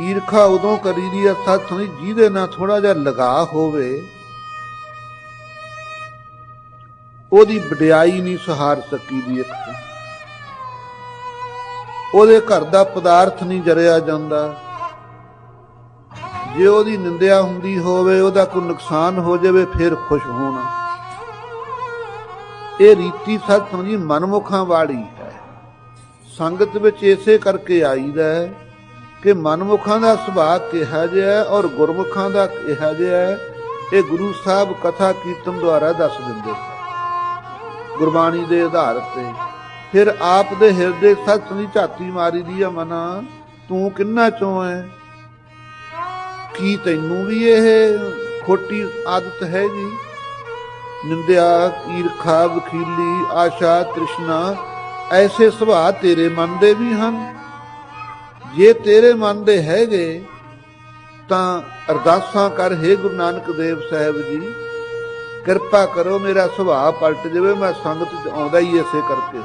ਈਰਖਾ ਉਦੋਂ ਕਰੀਦੀ ਆ ਸੱਚ ਨਹੀਂ, ਜਿਹਦੇ ਨਾਲ ਥੋੜਾ ਜਿਹਾ ਲਗਾ ਹੋਵੇ। ਉਹਦੀ ਵਡਿਆਈ ਨਹੀਂ ਸਹਾਰ ਸਕੀ ਦੀ ਇੱਕ ਉਹਦੇ ਘਰ ਦਾ ਪਦਾਰਥ ਨਹੀਂ ਜਰਿਆ ਜਾਂਦਾ। ਜੇ ਉਹਦੀ ਨਿੰਦਿਆ ਹੁੰਦੀ ਹੋਵੇ, ਉਹਦਾ ਕੋਈ ਨੁਕਸਾਨ ਹੋ ਜਾਵੇ, ਫਿਰ ਖੁਸ਼ ਹੋਣਾ। ਇਹ ਰੀਤੀ ਸਤ ਸਮਝੀ ਮਨਮੁਖਾਂ ਵਾਲੀ ਹੈ। ਸੰਗਤ ਵਿੱਚ ਇਸੇ ਕਰਕੇ ਆਈਦਾ ਹੈ ਕਿ ਮਨਮੁਖਾਂ ਦਾ ਸੁਭਾਅ ਕਿਹਾ ਜਿਹਾ ਔਰ ਗੁਰਮੁਖਾਂ ਦਾ ਕਿਹਾ ਜਿਹਾ ਇਹ ਗੁਰੂ ਸਾਹਿਬ ਕਥਾ ਕੀਰਤਨ ਦੁਆਰਾ ਦੱਸ ਦਿੰਦੇ ਗੁਰਬਾਣੀ ਦੇ ਆਧਾਰ ਤੇ ਫਿਰ ਆਪ ਦੇ ਹਿਰਦੇ ਸੱਚ ਦੀ ਝਾਤੀ ਮਾਰੀ ਦੀ ਆ ਮਨਾ, ਤੂੰ ਕਿੰਨਾ ਚੋਂ ਹੈ ਕੀ ਤੈਨੂੰ ਵੀ ਇਹ ਖੋਟੀ ਆਦਤ ਹੈਗੀ ਨਿੰਦਿਆ ਈਰਖਾ ਵਖੀਲੀ ਆਸ਼ਾ ਤ੍ਰਿਸ਼ਨਾ, ਐਸੇ ਸੁਭਾਅ ਤੇਰੇ ਮਨ ਦੇ ਵੀ ਹਨ। ਜੇ ਤੇਰੇ ਮਨ ਦੇ ਹੈਗੇ, ਤਾਂ ਅਰਦਾਸਾਂ ਕਰ, ਹੈ ਗੁਰੂ ਨਾਨਕ ਦੇਵ ਸਾਹਿਬ ਜੀ, ਕਿਰਪਾ ਕਰੋ ਮੇਰਾ ਸੁਭਾਅ ਪਲਟ ਜਾਵੇ, ਮੈਂ ਸੰਗਤ ਚ ਆਉਂਦਾ ਹੀ ਇਸੇ ਕਰਕੇ।